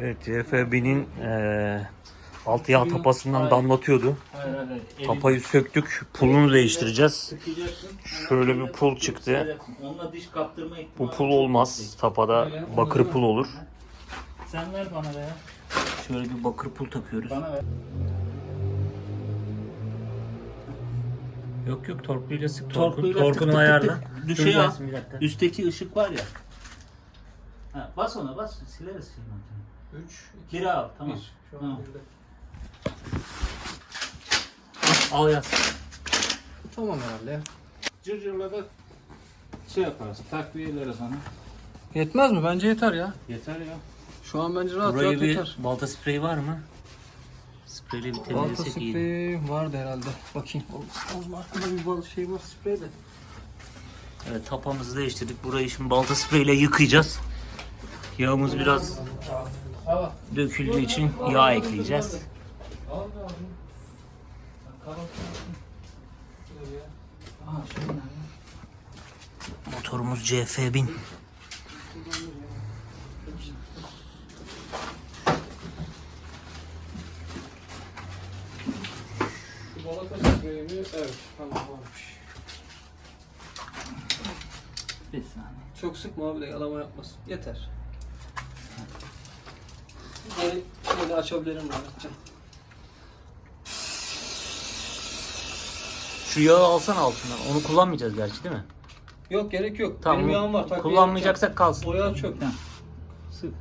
Evet CFB'nin eee altı yağ tapasından damlatıyordu. Tapayı söktük. Pulunu değiştireceğiz. Şöyle bir pul çıktı. Bu pul olmaz. Tapada bakır pul olur. Sen ver bana be ya. Şöyle bir bakır pul takıyoruz. Bana ver. Yok yok torpiluyla sık. Torkuyla Torkun, ayarla. dakika. Üstteki ışık var ya. Ha, bas ona bas. Sileriz şimdi. 3, 1'e al tamam. 1. Şu an Tamam. birde. Al yaz. Tamam herhalde ya. Cırcırla da şey yaparız. Takviyeleri sana. Yetmez mi? Bence yeter ya. Yeter ya. Şu an bence rahat Burayı rahat bir yeter. balta spreyi var mı? Spreyle bir Balta temizlesek iyi. spreyi vardı herhalde. Bakayım. Oğlum arkada bir bal şey var sprey de. Evet tapamızı değiştirdik. Burayı şimdi balta spreyle yıkayacağız. Yağımız biraz. Döküldüğü için yağ ekleyeceğiz. Motorumuz CF1000. Şu balata spreyi mi? Evet. Tamam varmış. Bir saniye. Çok sıkma abi de yalama yapmasın. Yeter. Geri şöyle açabilirim Mehmetciğim. Şu yağı alsan altından. Onu kullanmayacağız gerçi değil mi? Yok gerek yok. Tamam. Benim yağım var. takviye Kullanmayacaksak kalsın. O yağ çöp. Ha. Sık.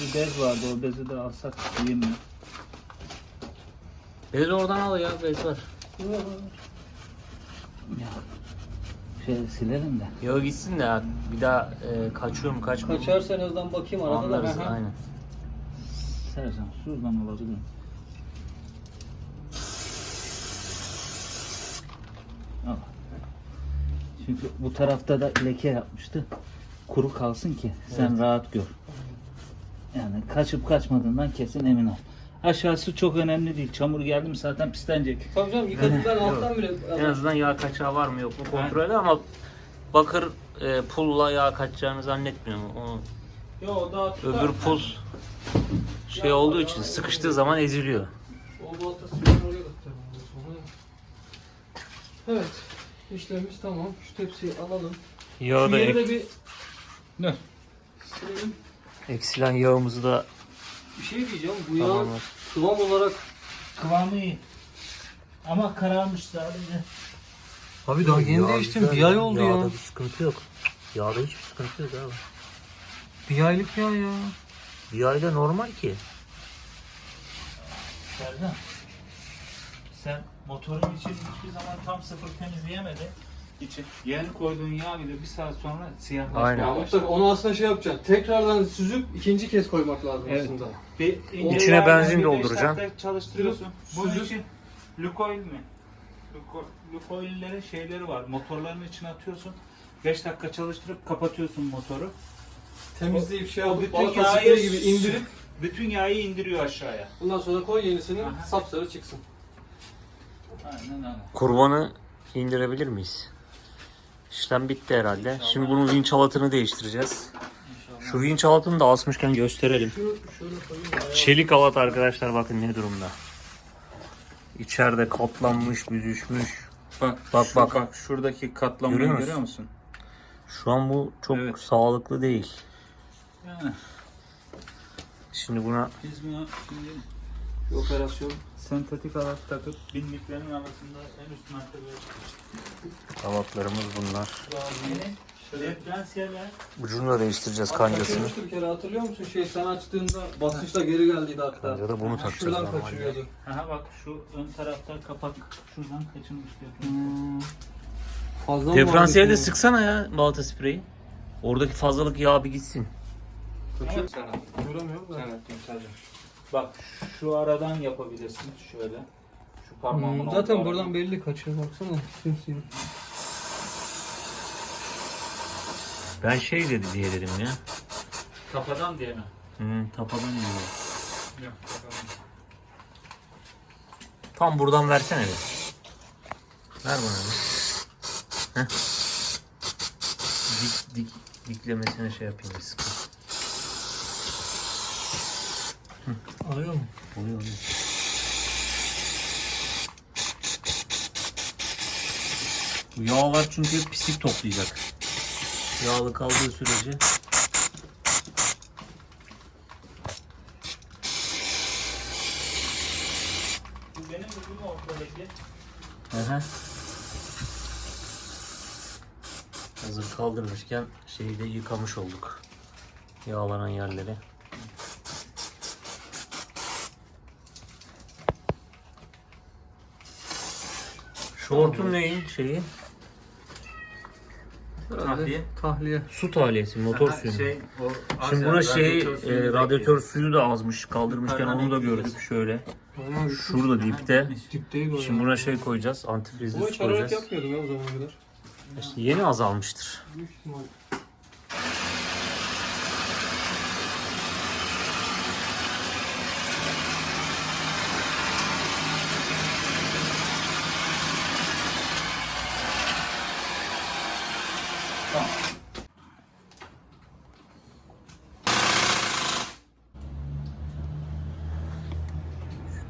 Bir bez vardı o bezi de alsak iyi mi? Bez oradan al ya bez var. Ya. Şey silerim de. Yağı gitsin de bir daha e, kaçıyor mu kaçmıyor mu? Kaçarsa en azından bakayım arada da. Anlarız Aha. aynen. Sercan şuradan alabilirim. Al. Çünkü bu tarafta da leke yapmıştı. Kuru kalsın ki sen rahat gör. Yani kaçıp kaçmadığından kesin emin ol. Aşağısı çok önemli değil. Çamur geldi mi zaten pislenecek. Tabii canım yıkadıktan alttan bile. En azından yağ kaçağı var mı yok mu kontrol ede ama bakır e, pulla yağ kaçacağını zannetmiyorum. O, Yo daha öbür pul şey olduğu için sıkıştığı zaman eziliyor. O balta spreyi oraya götürelim sonra. Evet. İşlemimiz tamam. Şu tepsiyi alalım. Yağı Şu da yeri ek, de bir Ne? silelim. eksilen yağımızı da Bir şey diyeceğim. Bu yağ tamamlar. kıvam olarak Kıvamı iyi. Ama kararmış sadece. Abi daha yeni değiştim. Bir ay oldu ya. Yağda bir sıkıntı yok. Yağda hiçbir sıkıntı yok abi. Bir aylık yağ ya. Bir ayda normal ki. Sercan. Sen motorun için hiçbir zaman tam sıfır temizleyemedin. İçi. Yeni koyduğun yağ bile bir saat sonra siyahlaşmaya Aynen. Ya başladı. mutlaka onu aslında şey yapacaksın. Tekrardan süzüp ikinci kez koymak lazım Evet. aslında. Bir ince İçine benzin bir beş dolduracaksın. dakika çalıştırıyorsun. Bunun Süzüp- için Lukoil mi? Luko- Lukoil'lerin şeyleri var. Motorların içine atıyorsun. 5 dakika çalıştırıp kapatıyorsun motoru. Temizleyip şey O yapıp bütün balata yağı gibi indirip bütün yağı indiriyor aşağıya. bundan sonra koy yenisini Aha. sapsarı çıksın. Aynen öyle. Kurbanı indirebilir miyiz? İşlem bitti herhalde. Şimdi bunun vinç halatını değiştireceğiz. İnşallah. Şu vinç halatını da asmışken gösterelim. Çelik halat arkadaşlar bakın ne durumda. İçeride katlanmış, büzüşmüş. Bak Bak, şu- bak. bak şuradaki katlamayı Görüyor görüyor, musun? musun? Şu an bu çok Evet. sağlıklı değil. Yani Şimdi buna biz şimdi Bir operasyon. sentetik alat takıp binliklerin arasında en üst mertebeye halatlarımız bunlar. Diferansiyeller. Ucunu da değiştireceğiz kancasını. Kaçırmıştı bir kere hatırlıyor musun? Şey sen açtığında basınçla geri geldiydi hatta. Kanca da bunu takacağız Şuradan normalde. kaçırıyordu. Aha bak şu ön tarafta kapak şuradan kaçınmış diyor. Fazla mı Diferansiyeli de vardı sıksana ya balata spreyi. Oradaki fazlalık yağ bir gitsin. Kaçıyor sana. Göremiyorum da. Bak şu aradan yapabilirsin şöyle. Şu parmağımın Hmm, zaten buradan belli kaçıyor baksana. Simsiyah. Ben şey dedi diye dedim ya. Kafadan diye mi? Hı, tapadan iniyor. Yok. Tam buradan versene bir. Ver bana bir. Heh. Dik, dik, diklemesine şey yapayım bir sıkı. Alıyor mu? Oluyor oluyor. Bu yağlar çünkü pislik toplayacak. Yağlı kaldığı sürece. Benim ürünüm ortadaki. Aha. Hazır kaldırmışken şeyi de yıkamış olduk. Yağlanan yerleri. Şortun neyin şeyi? Tahliye. Tahliye. Su tahliyesi, motor suyu. Şey, o Şimdi buna şey e, radyatör suyu da azmış. Kaldırmışken onu da gördük şöyle. Şurada dipte. Dipteydi o Şimdi buna şey koyacağız. Antifrizli Bunu su hiç hararet koyacağız. yapmıyordum ya o zamana kadar. İşte yeni azalmıştır. Büyük ihtimal.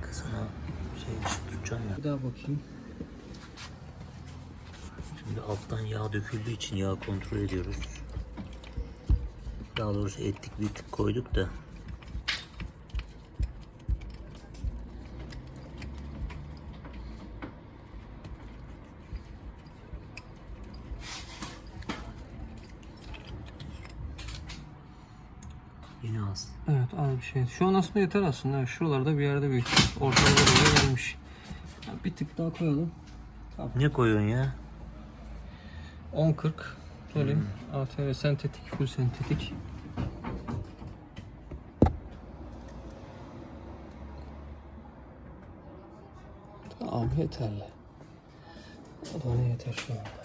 Kızına şey tutacağım ya. Bir daha bakayım. Şimdi alttan yağ döküldüğü için yağ kontrol ediyoruz. Daha doğrusu ettik bittik koyduk da. Yine az. Evet bir şey. Şu an aslında yeter aslında. Evet, Şuralarda bir yerde büyük. Ortalara doğru gelmiş. Bir tık daha koyalım. Ne koyuyorsun ya? 10-40. Böyle ATV sentetik, full sentetik. Tamam yeterli. O da ne yeter şu anda.